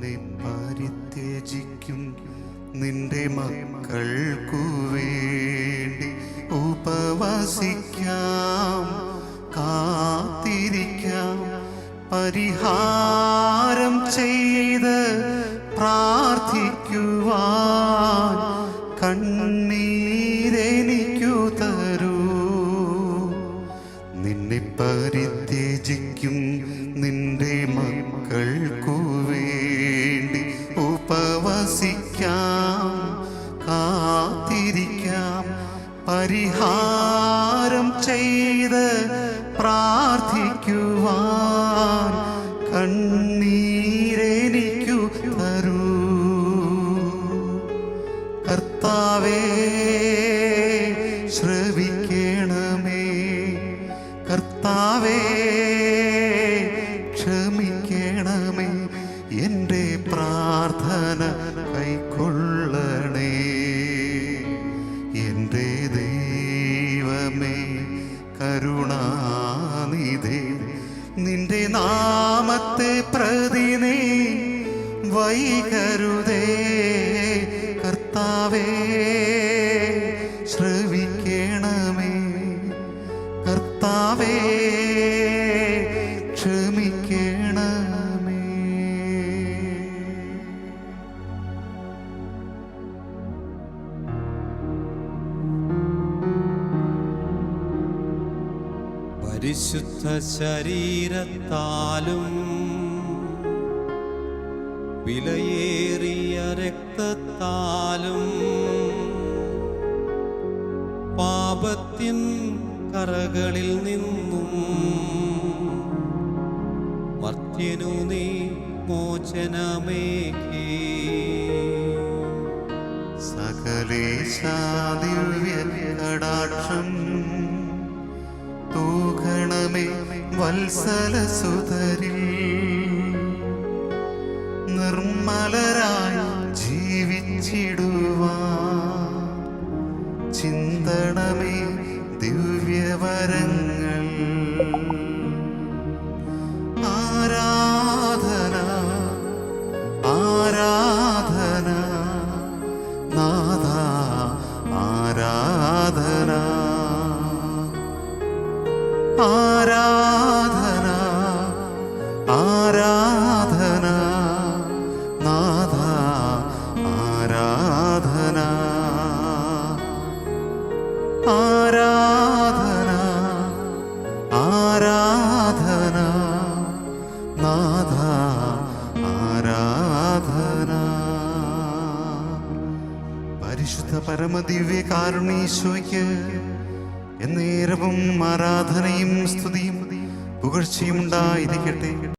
നിന്നെ പരിത്യജിക്കും. നിന്റെ മക്കൾക്കു വേണ്ടി ഉപവസിക്കാം. കാത്തിരിക്കാം. പരിഹാരം ചെയ്ത് പ്രാർത്ഥിക്കുവാൻ കണ്ണീരെനിക്കു തരൂ. നിന്നെ പരിത്യജിക്കും. പരിഹാരം ചെയ്ത് പ്രാർത്ഥിക്കുവാൻ കണ്ണീരെനിക്കു തരൂ. കർത്താവേ ശ്രവിക്കണമേ. കർത്താവേ ക്ഷമിക്കണമേ. എന്റെ പ്രാർത്ഥന കൈക്കൊള്ളണേ കരുണാനിധേ നിന്റെ നാമത്തെ പ്രതിനേ വൈകരുതേ. കർത്താവേ ശ്രവിക്കണമേ. കർത്താവേ പരിശുദ്ധ ശരീരത്താലും വിലയേറിയ രക്തത്താലും പാപത്തിൻ കറകളിൽ നിന്നും വത്സല സുതരിൽ നിർമ്മലരായി ജീവിച്ചിടുവാ ചിന്തണമേ ദിവ്യവരങ്ങൾ. ആരാധന ആരാധന നാഥ ആരാധന ആരാധന. ആരാധന. നാഥ ആരാധന. ആരാധന ആരാധന. നാഥ ആരാധന. പരിശുദ്ധ പരമദിവ്യ കാരുണീശോയ്ക്ക് എന്നേരവും ആരാധനയും സ്തുതിയും പുകഴ്ചയും ഉണ്ടായിരിക്കട്ടെ